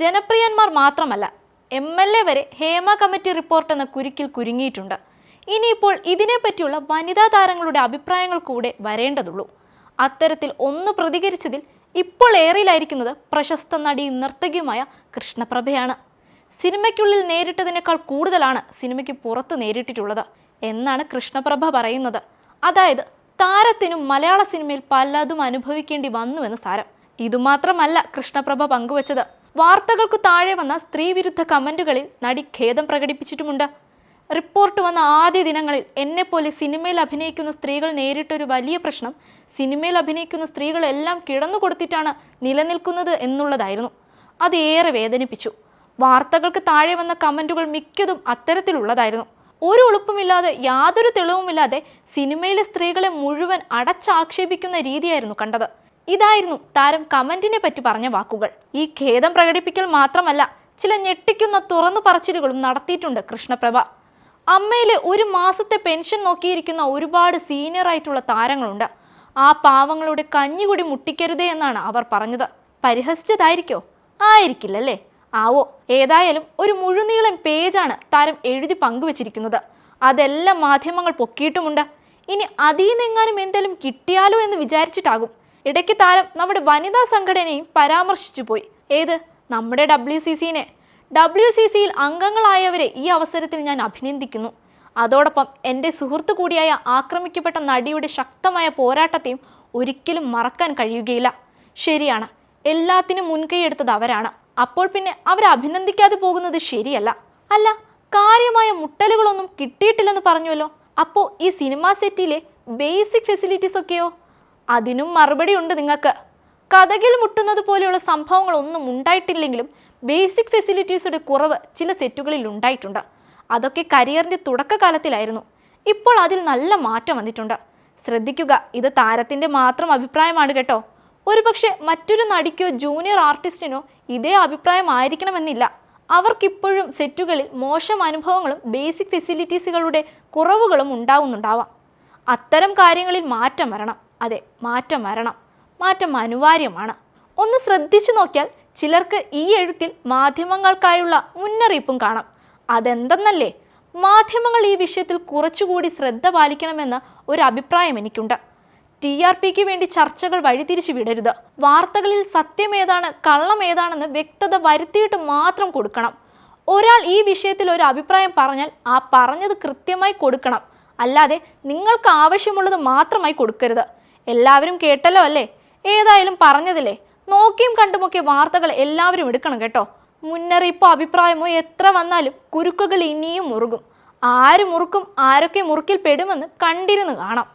ജനപ്രിയന്മാർ മാത്രമല്ല M L A വരെ Hema committee report എന്ന കുരുക്കിൽ കുരുങ്ങിയിട്ടുണ്ട്. ഇനിയിപ്പോൾ ഇതിനെപ്പറ്റിയുള്ള വനിതാ താരങ്ങളുടെ അഭിപ്രായങ്ങൾ കൂടെ വരേണ്ടതുള്ളൂ. അത്തരത്തിൽ ഒന്ന് പ്രതികരിച്ചതിൽ ഇപ്പോൾ ഏറിയിലായിരിക്കുന്നത് പ്രശസ്ത നടിയും നർത്തകിയുമായ കൃഷ്ണപ്രഭയാണ്. സിനിമയ്ക്കുള്ളിൽ നേരിട്ടതിനേക്കാൾ കൂടുതലാണ് സിനിമയ്ക്ക് പുറത്ത് നേരിട്ടിട്ടുള്ളത് എന്നാണ് കൃഷ്ണപ്രഭ പറയുന്നത്. അതായത് താരത്തിനും മലയാള സിനിമയിൽ പലതും അനുഭവിക്കേണ്ടി വന്നുവെന്ന് സാരം. ഇതുമാത്രമല്ല കൃഷ്ണപ്രഭ പങ്കുവച്ചത്. വാർത്തകൾക്കു താഴെ വന്ന സ്ത്രീവിരുദ്ധ കമന്റുകളിൽ നടി ഖേദം പ്രകടിപ്പിച്ചിട്ടുമുണ്ട്. റിപ്പോർട്ട് വന്ന ആദ്യ ദിനങ്ങളിൽ എന്നെപ്പോലെ സിനിമയിൽ അഭിനയിക്കുന്ന സ്ത്രീകൾ നേരിട്ടൊരു വലിയ പ്രശ്നം സിനിമയിൽ അഭിനയിക്കുന്ന സ്ത്രീകളെല്ലാം കിടന്നു കൊടുത്തിട്ടാണ് നിലനിൽക്കുന്നത് എന്നുള്ളതായിരുന്നു. അത് ഏറെ വേദനിപ്പിച്ചു. വാർത്തകൾക്ക് താഴെ വന്ന കമന്റുകൾ മിക്കതും അത്തരത്തിലുള്ളതായിരുന്നു. ഒരു ഉളുപ്പുമില്ലാതെ യാതൊരു തെളിവുമില്ലാതെ സിനിമയിലെ സ്ത്രീകളെ മുഴുവൻ അടച്ചാക്ഷേപിക്കുന്ന രീതിയായിരുന്നു കണ്ടത്. ഇതായിരുന്നു താരം കമന്റിനെ പറ്റി പറഞ്ഞ വാക്കുകൾ. ഈ ഖേദം പ്രകടിപ്പിക്കൽ മാത്രമല്ല ചില ഞെട്ടിക്കുന്ന തുറന്നു പറച്ചിലുകളും നടത്തിയിട്ടുണ്ട് കൃഷ്ണപ്രഭ. അമ്മയിലെ ഒരു മാസത്തെ പെൻഷൻ നോക്കിയിരിക്കുന്ന ഒരുപാട് സീനിയർ ആയിട്ടുള്ള താരങ്ങളുണ്ട്. ആ പാവങ്ങളുടെ കഞ്ഞികുടി മുട്ടിക്കരുതേ എന്നാണ് അവർ പറഞ്ഞത്. പരിഹസിച്ചതായിരിക്കോ? ആയിരിക്കില്ലല്ലേ? ആവോ ഏതായാലും ഒരു മുഴുനീളം പേജാണ് താരം എഴുതി പങ്കുവച്ചിരിക്കുന്നത്. അതെല്ലാം മാധ്യമങ്ങൾ പൊക്കിയിട്ടുമുണ്ട്. ഇനി അതീന്നെങ്ങാനും എന്തെങ്കിലും കിട്ടിയാലോ എന്ന് വിചാരിച്ചിട്ടാകും ഇടയ്ക്ക് താരം നമ്മുടെ വനിതാ സംഘടനയും പരാമർശിച്ചു പോയി. ഏത്? നമ്മുടെ ഡബ്ല്യു സി സിനെ. ഡബ്ല്യു സി സിയിൽ അംഗങ്ങളായവരെ ഈ അവസരത്തിൽ ഞാൻ അഭിനന്ദിക്കുന്നു. അതോടൊപ്പം എന്റെ സുഹൃത്തു കൂടിയായ ആക്രമിക്കപ്പെട്ട നടിയുടെ ശക്തമായ പോരാട്ടത്തെയും ഒരിക്കലും മറക്കാൻ കഴിയുകയില്ല. ശരിയാണ്. എല്ലാത്തിനും മുൻകൈയെടുത്തത് അവരാണ്. അപ്പോൾ പിന്നെ അവരെ അഭിനന്ദിക്കാതെ പോകുന്നത് ശരിയല്ല. അല്ല കാര്യമായ മുട്ടലുകളൊന്നും കിട്ടിയിട്ടില്ലെന്ന് പറഞ്ഞുവല്ലോ. അപ്പോൾ ഈ സിനിമാ സെറ്റിലെ ബേസിക് ഫെസിലിറ്റീസ് ഒക്കെയോ അതിനും മറുപടി ഉണ്ട് നിങ്ങൾക്ക്. കഥകിൽ മുട്ടുന്നത് പോലെയുള്ള സംഭവങ്ങളൊന്നും ഉണ്ടായിട്ടില്ലെങ്കിലും ബേസിക് ഫെസിലിറ്റീസുടെ കുറവ് ചില സെറ്റുകളിൽ ഉണ്ടായിട്ടുണ്ട്. അതൊക്കെ കരിയറിന്റെ തുടക്കകാലത്തിലായിരുന്നു. ഇപ്പോൾ അതിൽ നല്ല മാറ്റം വന്നിട്ടുണ്ട്. ശ്രദ്ധിക്കുക ഇത് താരത്തിന്റെ മാത്രം അഭിപ്രായമാണ് കേട്ടോ. ഒരുപക്ഷെ മറ്റൊരു നടിക്കോ ജൂനിയർ ആർട്ടിസ്റ്റിനോ ഇതേ അഭിപ്രായമായിരിക്കണമെന്നില്ല അവർക്കിപ്പോഴും സെറ്റുകളിൽ മോശം അനുഭവങ്ങളും ബേസിക് ഫെസിലിറ്റീസുകളുടെ കുറവുകളും ഉണ്ടാവുന്നുണ്ടാവാം. അത്തരം കാര്യങ്ങളിൽ മാറ്റം വരണം. അതെ മാറ്റം വരണം. മാറ്റം അനിവാര്യമാണ്. ഒന്ന് ശ്രദ്ധിച്ചു നോക്കിയാൽ ചിലർക്ക് ഈ എഴുത്തിൽ മാധ്യമങ്ങൾക്കായുള്ള മുന്നറിയിപ്പും കാണാം. അതെന്തെന്നല്ലേ? മാധ്യമങ്ങൾ ഈ വിഷയത്തിൽ കുറച്ചുകൂടി ശ്രദ്ധ പാലിക്കണമെന്ന് ഒരു അഭിപ്രായം എനിക്കുണ്ട്. ടി ആർ പിക്ക് വേണ്ടി ചർച്ചകൾ വഴിതിരിച്ചു വിടരുത്. വാർത്തകളിൽ സത്യം ഏതാണ് കള്ളം ഏതാണെന്ന് വ്യക്തത വരുത്തിയിട്ട് മാത്രം കൊടുക്കണം. ഒരാൾ ഈ വിഷയത്തിൽ ഒരു അഭിപ്രായം പറഞ്ഞാൽ ആ പറഞ്ഞത് കൃത്യമായി കൊടുക്കണം. അല്ലാതെ നിങ്ങൾക്ക് ആവശ്യമുള്ളത് മാത്രമായി കൊടുക്കരുത്. എല്ലാവരും കേട്ടല്ലോ അല്ലേ? ഏതായാലും പറഞ്ഞതില്ലേ? നോക്കിയും കണ്ടുമൊക്കെ വാർത്തകൾ എല്ലാവരും എടുക്കണം കേട്ടോ. മുന്നറിയിപ്പോ അഭിപ്രായമോ എത്ര വന്നാലും കുരുക്കുകൾ ഇനിയും മുറുകും. ആര് മുറുക്കും ആരൊക്കെ മുറുക്കിൽ പെടുമെന്ന് കണ്ടിരുന്ന് കാണാം.